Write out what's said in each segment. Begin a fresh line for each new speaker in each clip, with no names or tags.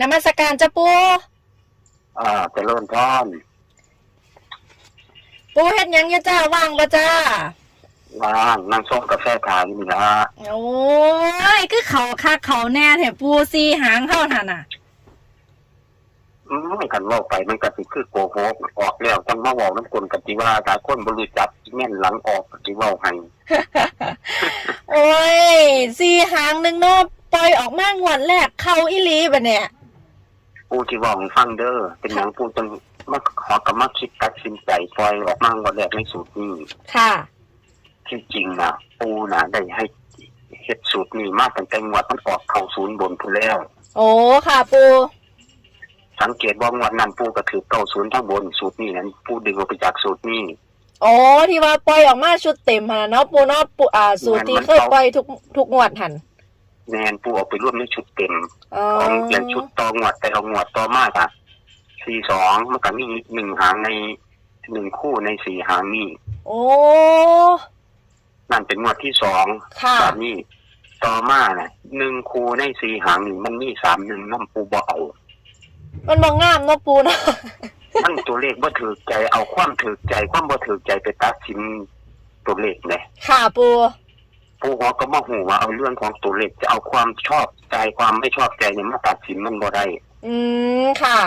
นมัสการจ้าปู
อ่าเจริญพร
ปูเฮ็ดหยังอยู่จ้าว่างบ่จ้า
ว่างนั่งส้มกาแฟขายนี่นะ
โอ้ยคือเขาคักเขาแน่แถปูซีหางเข้านั่นน่ะ
อืมกันเว่าไปมันก็สิคือโกหกออกแล้วต้องมาเว้าน้ำกลกันที่ว่าหลายคนบ่รู้จักแม่นหลังออกที่เว้าให้
โอ้ยซีหางหนึ่งเนาะปล่อยออกมางวดแรกเข้าอีหลีบะเนี่ย
ผู้ที่เว้าให้ฟังเด้อเป็นหยังผู้จังมาขอกำมาคิดตัดสินใจปล่อยออกมาวันแรกในสูตรนี้
ค่ะ
ที่จริงน่ะปูน่ะได้ให้เฮ็ดสูตรนี้มาตั้งแต่งวดมันออกเข้าศูนย์บนพู้นแล้ว
โอ้ค่ะปู
สังเกตว่างวดนั้นปูก็ถือเก้าศูนย์ทั้งบนสูตรนี้นั้นปูดึงออกไปจากสูตรนี้
โอ้ที่ว่าปล่อยออกมาชุดเต็มหั่นน่ะเนาะปูเนาะปูอ่าสูตรที่เคยปล่อยทุกทุกงวดหัน
แมนปูเอาไปร่วมในชุดเต็ม
อ๋อ
ของเปลี่ยนชุดต่องวดแต่เอางวดต่อมากอะสี่สองมันก็มีหนึ่งหางในหนึ่งคู่ในสี่หางนี่
โอ้
นั่นเป็นงวดที่สอง
ค่ะ
แบบนี้ต่อมาน่ะหนึ่งคู่ในสี่หางนี่มันมีสามหนึ่งน้ำปูบ่เอา
มันบ่งามเนาะปูเนาะ
มันตัวเลขบ่ถือใจเอาความถือใจความบ่ถือใจไปตัดสินตัวเลขเลย
ค่ะปู
ปูหัวก็มาหูว่าเอาเรื่องของตัวเลขจะเอาความชอบใจความไม่ชอบใจเนี่ยมาตัดสินมันบ่ได้
อืมค่ะ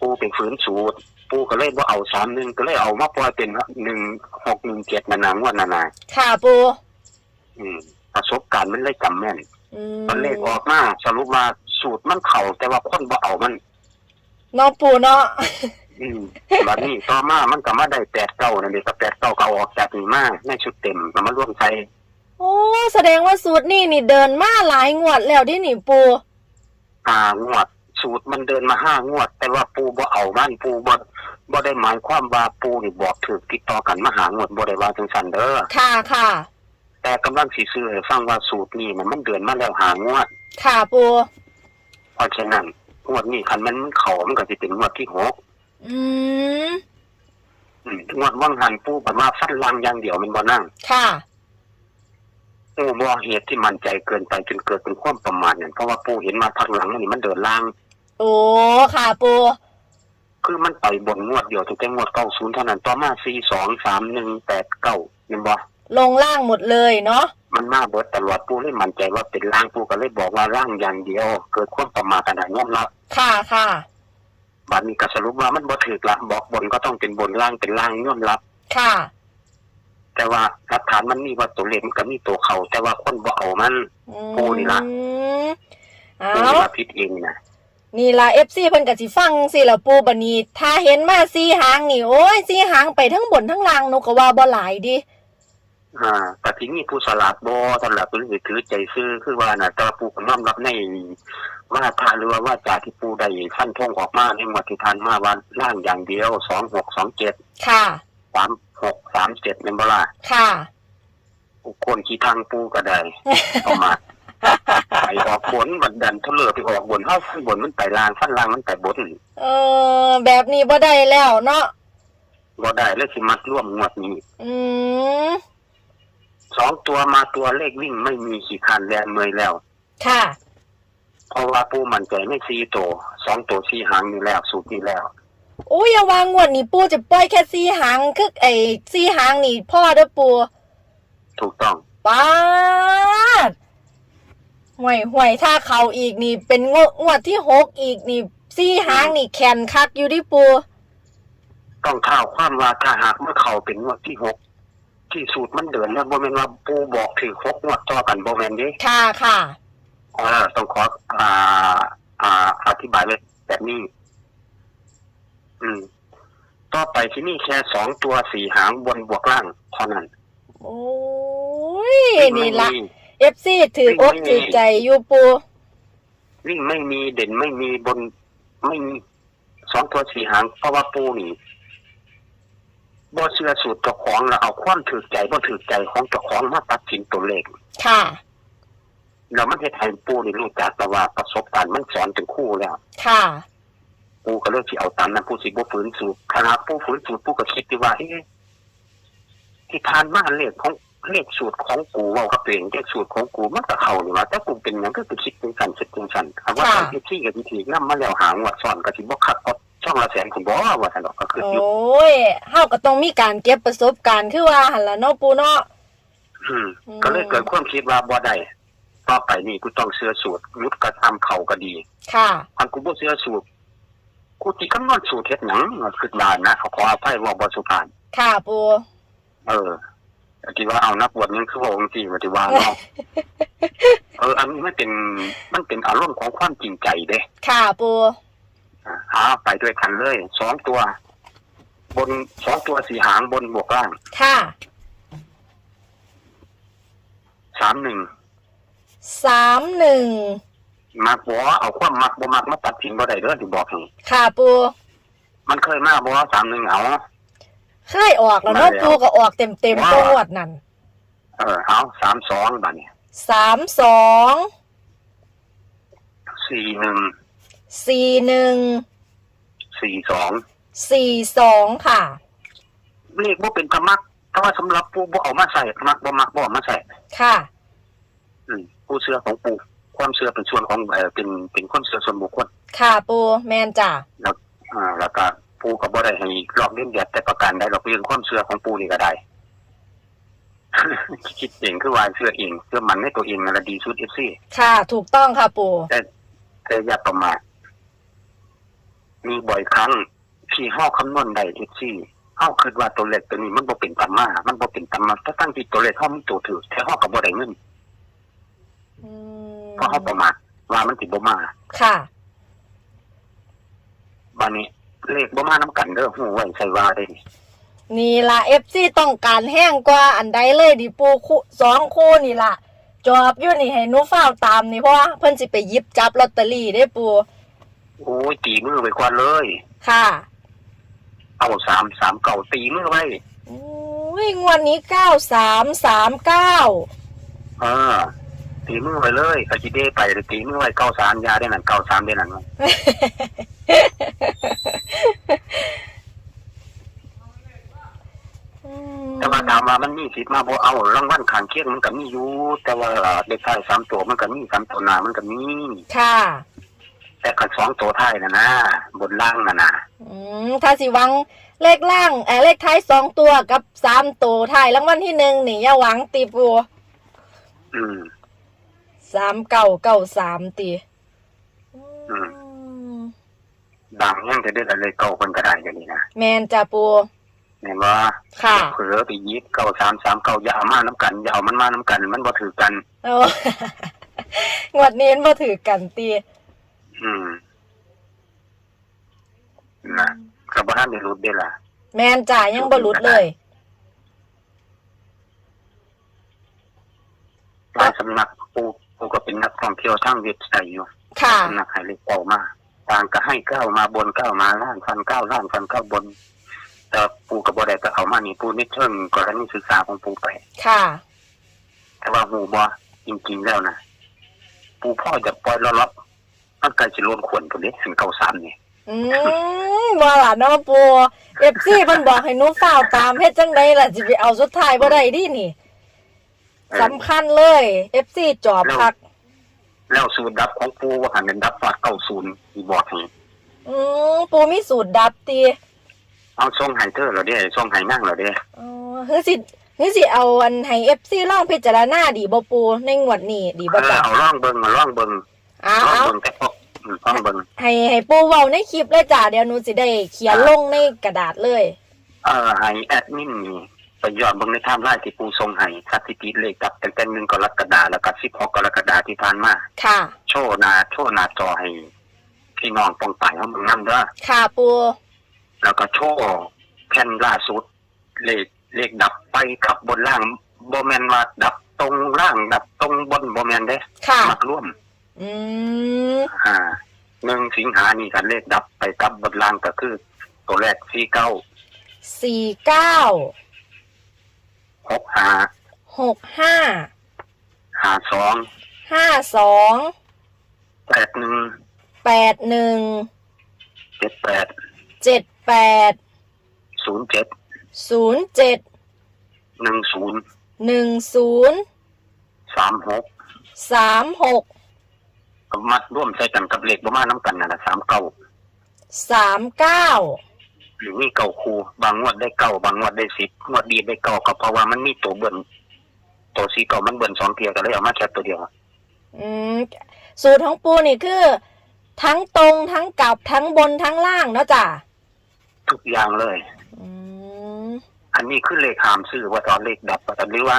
ปูไปฝืนสูตร ปูก็เลยว่าเอาสามหนึ่งก็เลยเอามาปล่อยเป็นหนึ่งหกหนึ่งเจ็ดนานางว่านานา
ค่ะปู
อืมประสบการณ์มันเลยจำแม่น
อืม
มันเลขออกมาสรุปว่าสูตรมันเข่าแต่ว่าคนบ่เอามัน
เนาะปูเนาะ
อืมบัดนี้ต่อมามันก็มาได้แปดเก้านั่นเองก็แปดเก้าก็เอาออกจากนี่มาในชุดเต็มก็มาร่วมใช้
โอ้แสดงว่าสูตรนี่นี่เดินมาหลายงวดแล้วที่นี่ปู
อ่างวด สูตรมันเดินมาห้างวด แต่ว่าปูบ่เอามันปูบ่บ่ได้หมายความว่าปูนี่บอกถือติดต่อกันมาหางวดบ่ได้ว่าจังซั่นเด้อ
ค่ะค่ะ
แต่กำลังสิซื้อให้ฟังว่าสูตรนี้มันมันเดือนมาแล้วหางวด
ค่ะปู
เพราะฉะนั้นงวดนี้คันมันเขามันก็สิเป็นงวดที่หก
อืม
อืมงวดว่างหันปูแบบว่าฟันลังอย่างเดียวมันบ่นั่ง
ค่ะ
โอ้บ่เหตุที่มั่นใจเกินไปจนเกิดเป็นความประมาทนั่นเพราะว่าปูเห็นมาพักหลังนี่มันเดินล่าง
โอ้ค่ะปู
คือมันไปบนงวดเดียวตั้งแต่งวดเก้าศูนย์เท่านั้นต่อมาสี่สองสามหนึ่งแปดเก้าเห็นบ่
ลงล่างหมดเลยเนาะ
มันมาเบิดตลอดปูเลยมั่นใจว่าเป็นล่างปูก็เลยบอกว่าล่างอย่างเดียว เกิดความประมาทขนาดนี้แล้ว
ค่ะค่ะ
บัดนี้ก็สรุปว่ามันบ่ถูกละบอกบนก็ต้องเป็นบนล่างเป็นล่างย่อมรับ
ค่ะ
แต่ว่าหลักฐานมันมีว่าตัวเลขมันก็มีตัวเขาแต่ว่าคนบ่เอามัน
อืม
ปูนี่ล่ะ
เอา
ปูนี่ว่าผิดเองนะ
นี่ล่ะ FC เพิ่นก็สิฟังสิล่ะปูบัดนี้ ถ้าเห็นมาสีหางนี่ โอ้ยสีหางไปทั้งบนทั้งล่างหนูก็ว่าบ่หลายดิ
อ่าแต่ที่นี่ผู้สลาดบ่สำหรับผู้ที่ถือใจซื้อคือว่าน่ะแต่ว่าปูก็น้อมรับในว่าทาหรือว่าว่าจากที่ปูได้ขั้นท่งออกมาในงวดที่ทานมาวันล่างอย่างเดียวสองหกสองเจ็ด
ค่ะ
สาม หกสามเจ็ดเป็นบ่ล่ะ
ค่ะ
คนขี้ทางปูก็ได้เอามาไปออกบนบันดันเทะเลอไปออกบนเฮาขั้นบนมันไปล่างขั้นล่างมันไปบน
เออ แบบนี้บ่ได้แล้วเนาะ
บ่ได้เลยสิมัดร่วมงวดนี้
อืม
สองตัวมาตัวเลขวิ่งไม่มีขี่คันแลนเมอยแล้ว
ค่ะ
เพราะว่าปูมั่นใจไม่สี่ตัวสองตัวสี่หางนี่แล้วสูตรนี้แล้ว
โอ้ยอย่าวางงวดนี่ปูจะปล่อยแค่สีหางคือไอ้สีหางนี่พ่อเด้อปู
ถูกต้อง
ป้าดห่วยห่วยถ้าเขาอีกนี่เป็นงวดงวดที่หกอีกนี่สีหางนี่แขนคักอยู่ดิปู
ต้องเท่าความว่าถ้าหากเมื่อเขาเป็นงวดที่หกที่สูตรมันเดินแล้วบ่แม่นว่าปูบอกถือหกงวดต่อกันบ่แม่นเด้
ค่ะค่ะ
อ่าต้องขออ่าอ่าอธิบายเลยแบบนี้ อืมต่อไปที่นี่แค่สองตัวสี่หางบนบวกล่างเท่านั้น
โอ้ย นี่ละ
วิ่ง
เอฟซีถือกถือใจอยู่ปู
วิ่งไม่มีเด่นไม่มีบนไม่มีสองตัวสี่หางเพราะว่าปูนี่บ่เชื่อสูตรเจ้าของแล้วเอาความถือใจบ่ถือใจของเจ้าของมาตัดสินตัวเลข
ค่ะ
เราไม่ได้ไทยปูนี่รู้จักแต่ว่าประสบการณ์มันสอนถึงคู่แล้ว
ค่ะ
ปูก็เลือกที่เอาตามนั้นปูสิบ่ฝืนสูตรขณะปูฝืนสูตรปูก็คิดดีว่าเอ๊ะที่ทานมาเลขของเลขสูตรของกูเว่ากับตัวเองเลขสูตรของกูมันก็เข้านี่ว่าแต่กูเป็นหยังก็คือคิดเป็นสันคิดเป็นสันคำว่า
ค่ะ
ไอ้ที่กับวิธีนำมาแล้วหางวัดสอนก็สิบ่คักก็ช่องละแสนคุณบ่ว่าซั่นดอกก็คือ
โอ
อยู่้
ยเฮาก็ต้องมีการเก็บประสบการณ์คือว่าหั่นล่ะเนาะปูเนาะ
อืม
อืม
ก็เลยเกิดความคิดว่าบ่ได้ต่อไปนี่กูต้องเชื่อสูตรยุดกระทำเขาก็ดี
ค่ะ
อันกูบ่เชื่อสูตร กูสิคำนวณสูตรเฮ็ดหยังคิดว่านะขออภัยว่าบ่สุภาพ
ค่ะปู
เออคิดว่าเอานักบวชนี่คือว่าองค์ที่ว่าที่ว่าเนาะเออ อันนี้มันเป็นมันเป็นอารมณ์ของความจริงใจเด้
ค่ะปู
อ่าหาไปด้วยกันเลยสองตัว บนสองตัวสี่หางบนบวกล่าง
ค่ะ
สามหนึ่ง
สามหนึ่ง
มักบ่เอาความมักบ่มักมาตัดสินบ่ได้เด้อที่บอกให้
ค่ะปู
มันเคยมาบ่สามหนึ่งเอา
เคยออกแล้วเนาะ
มาแล้ว
ปูก็ออกเต็มเต็มๆ
ว้า
ตัวงวดนั่น
เออเอาสามสองบัดนี้
สามสอง
สี่หนึ่ง
สี่หนึ่ง
สี่สอง
สี่สองค่ะ
เลขบ่เป็นตะมักแต่ว่าสำหรับผู้บ่เอามาใส่มักบ่มักบ่เอามาใส่
ค่ะ
อืมผู้เชื่อของปู่ ความเชื่อเป็นส่วนของเออเป็นเป็นความเชื่อส่วนบุคคล
ค่ะปูแมนจ้ะ
อ่าแล้วก็ปู่ก็บ่ได้ให้ลอกเลียนแบบแต่ประการใดหรอกเรื่องความเชื่อของปู่นี่ก็ได้ คิดเองคือว่าเชื่อเองเชื่อมันในตัวเองนั่นแหละดีสุด FC
ค่ะ ถูกต้องค่ะปู
แต่อย่าประมาทมีบ่อยครั้งที่เฮาคำนวณได้ FC เฮาคิดว่าตัวเลขตัวนี้มันบ่เป็นตามมามันบ่เป็นตามมาถ้าตั้งที่ตัวเลขเฮามีตัวถือแต่เฮาก็บ่ได้เงิน
อืม
เพราะเฮาประมาทว่ามันสิบ่มา
ค่ะ
บัดนี้เลขบ่มานํกันเด้อฮู้ไว้ใส่ว่าได้นี่
นี่ล่ะเอฟซีต้องการแห้งกว่าอันใดเลยดิปูคู่สองคู่นี่ล่ะ จอบอยู่นี่ให้หนูฝ้าวตามนี่เพราะว่าเพิ่นสิไปหยิบจับลอตเตอรี่ได้ปู
โอ้ยตีมือไว้ก่อนเลย
ค่ะ
เอาสามสามเก่าตีมือไว้
อุ้ยงวดนี้เก้าสามสามเก้า
เออ ตีมือไว้เลยกะจิเดไปเลยตีมือไว้เก้าสามยาได้นั่นเก้าสามได้นั่นวะแต่ว่าถามว่ามันมีสิทธิ์มาบ่เอารางวัลข้างเคียงมันก็มีอยู่แต่ว่าเด็กชายสามตัวมันก็มีสามตัวหน้ามันก็มี
ค่ะ
แต่ขันสองตัวท้ายน่ะนะบนล่างน่ะนะ
อืมถ้าสิหวังเลขล่างเออเลขท้ายสองตัวกับสามตัวท้ายรางวัลที่หนึ่งนี่อย่าหวังตีปู
อืม
สามเก้าเก้าสามตี
อืม ดังยังจะได้อะไรเก่าคนก็ได้อย่างนี้นะ
แมนจ้าปู
เห็นว่า
ค่ะ
เผลอไปยิบเก้าสามสามเก้าอย่าเอามาน้ำกันอย่าเอามันมาน้ำกัน มันบ่ถือกัน
โอ้ งวดนี้มาถือกันตี
อืมนะกับบ้านในรุดได้ล่ะ
แมนจ่ายังบหลุดเลย
หลายสำนักปูปูก็ เป็นนักท่องเที่ยวทางเว็บไซต์อยู่
ค่ะ
สำนักไฮเล็กเก้ามาต่างก็ให้เก้ามาบนเก้ามาล่างฟันเก้าล่างฟันเก้าบน แต่ปูกับบ่ได้ก็เอามานี่ปูนิดเชิงกรณีศึกษาของปูไป
ค่ะ
แต่ว่าหูบอจริงๆแล้วนะปูพ่อจะปล่อยล้อล็อกมันไกลจะโลนขวนตัวนี้ถึงเก้าสามนี่
อืมว่าล่ะเนาะปูเอฟซีมันบอกให้หนูฝ้าวตามเฮ็ดจังไดล่ะสิไปเอาสุดท้ายบ่ได้ดินี่สำคัญเลยเอฟซีจอบพัก
แล้วสูตรดับของปูว่าหันเป็นดับฝากเก้าศูนย์อีบอกให้
อืมปูมีสูตรดับตี
เอาช่องไฮเทอร์เหราเด้ช่องไฮนั่งเหราเด้
อ๋อคือสิคือสิเอาอันให้เอฟซีลองพิจารณาดีบ่ปูในงวดนี้ดี
เอ
บ่
อ
จ้ะ
เอาล่องเบิงมาล่องเบิง
อ้า
ล่อง
ว
เบิงแต่พวกอืมล่องเบิง
ให้ให้ปูเว้าในคลิปเลยจ้ะเดี๋ยวหนูสิได้เขียนลงในกระดาษเลย
เออไฮแอดมินนี่ ไปยอดเบิงในไทม์ไลน์ที่ปูทรงไห้สถิติเลขดับตั้งแต่หนึ่งกรกฎาคมแล้วก็สิบหกกรกฎาคมที่ผ่านมา
ค่ะ
โชว์หนาโชว์หนาจอให้พี่น้องปองไปเขาเมืองน้ำเด้อ
ค่ะปู
แล้วก็โชว์แผ่นล่าสุด เลขเลขดับไปขับบนล่างโบแมนว่าดับตรงล่างดับตรงบนโบแมนเด้
ค่ะ
มักร่วม
อืม
อ่าหนึ่งสิงหานี่กันเลขดับไปกับบนล่างก็คือ ตัวแรกสี่เก้า
สี่เก้า
หกห้า
หกห้า
ห้าสอง
ห้าสอง
แปดหนึ่ง
แปดหนึ่ง
เจ็ดแปด
เจ็ดแปด
ศูนย์เจ็ด
ศูนย์เจ็ด
หนึ่งศูนย์
หนึ่งศูนย์
สามหก
สามหก
มัดร่วมใส่กันกับเลขประมาณน้ำกันนั่นแหละสามเก้า
สามเก้า
มีเก้าคูบางงวดได้เก้าบางงวดได้สิบงวดดีได้เก้าก็เพราะว่ามันมีตัวเบิ่นตัวสีเก้ามันเบิ่นสองเทียก็เลยเอามาแค่ตัวเดียว
อืมสูตรของปูนี่คือ ทั้งตรงทั้งกลับทั้งบนทั้งล่างเนาะจ้ะ
ทุกอย่างเลย
อืม
อันนี้คือเลขหามซื้อว่าตอนเลขดับว่าตอนหรือว่า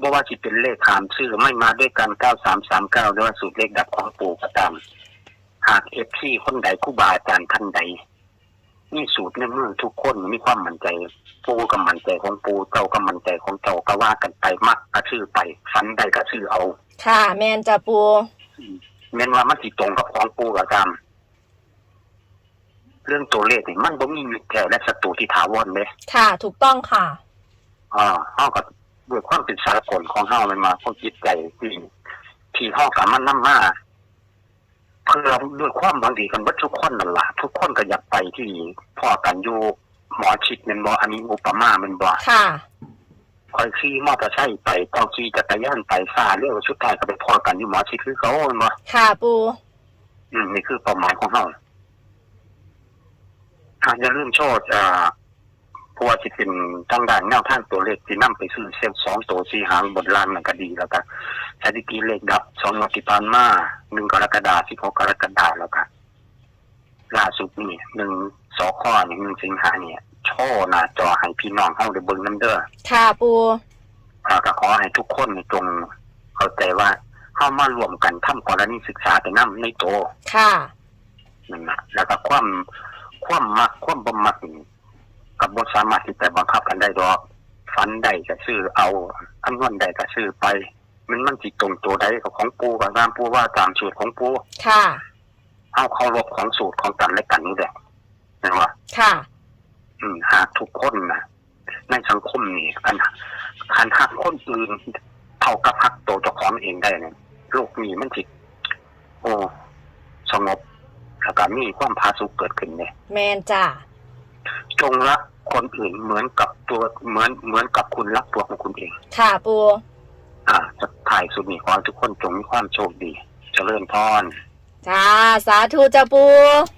บ่ว่าจะเป็นเลขหามซื้อไม่มาด้วยกันเก้าสามสามเก้าหรือว่าสูตรเลขดับของปู่ก็ตามหากเอฟซีคนใดครู่บาอาจารย์ท่านใด นี่สูตรในเมืองทุกคนมีความมั่นใจปูกับมั่นใจของปูเจ้ากับมั่นใจของเจ้าก็ว่ากันไปมักก็ชื่อไปฝันใดก็ชื่อเอา
ค่ะ แมนจ้ะปู
แม้นว่ามันสิตรงกับของปูก็ตามเรื่องตัวเลขนี่มันบ่มีมิตรแท้และศัตรูที่ถาวรเลย
ค่ะ ถูกต้องค่ะ
อ่าเฮาก็ด้วยความเป็นสากลของเฮามันมาความจิตใจที่ที่เฮาสามารถนำมา เพื่อด้วยความบางทีกันว่าทุกคนนั่นล่ะทุกคนก็อยากไปที่พ่อกันอยู่หมอชิดแม่นบ่อันนี้อุปมาแม่นบ่
ค่ะ
คอยขี่มอเตอร์ไซค์ไปต้องขี่จักรยานไปซาเรื่องสุดท้ายก็ไปพ่อกันอยู่หมอชิดคือเขาแม่นบ่
ค่ะปู
อืมนี่คือเป้าหมายของเฮาอาอย่าลืมโชดอ่า เพราะว่าสิเป็นทางด้านแนวทางตัวเลขที่นำไปซื้อเส้นสองตัวสี่หางบนล่างนั่นก็ดีแล้วก็สถิติเลขดับสองงวดที่ผ่านมาหนึ่งกรกฎาคมสิบหกกรกฎาคมแล้วก็ล่าสุดนี่หนึ่งสอข้อนี่หนึ่งสิงหาเนี่ยโชว์หน้าจอให้พี่น้องเฮาได้เบิ่งนํเด้อ
ค่ะปู
อ่าก็ขอให้ทุกคนจงเข้าใจว่าเข้ามารวมกันทำกรณีศึกษาไปนํในโตว
ค่ะ
นั่นนะแล้วก็ความความมักความบ่มักนี่ กับบสามารถที่จะบังคับกันได้ดอกฝันใดก็ซื้อเอาอันนวนใดก็ซื้อไป มันมันจิตรงตัวใดกับของปูกับตามปูว่าตามสูตรของปู
ค่ะ
เอาเคารพของสูตรของกันและกันนี่แหละนะว่า
ค่ะ
อืมหากทุกคนนะในสังคมนี่อันคันหักคนอื่นเท่ากับหักตัวเจ้าของเองได้เนี่ยโลกนี้มันจิโอ้สงบแล้วก็มีความผาสุกเกิดขึ้นเนี่ย
แมนจ้ะ
จงรักคนอื่นเหมือนกับตัวเหมือนเหมือนกับคุณรักตัวของคุณเอง
ค่ะปู
อ่าจะถ่ายสุดนี้ขอให้ทุกคนจงมีความโชคดีเจริญพร
จ้าสาธุจ้าปู
ค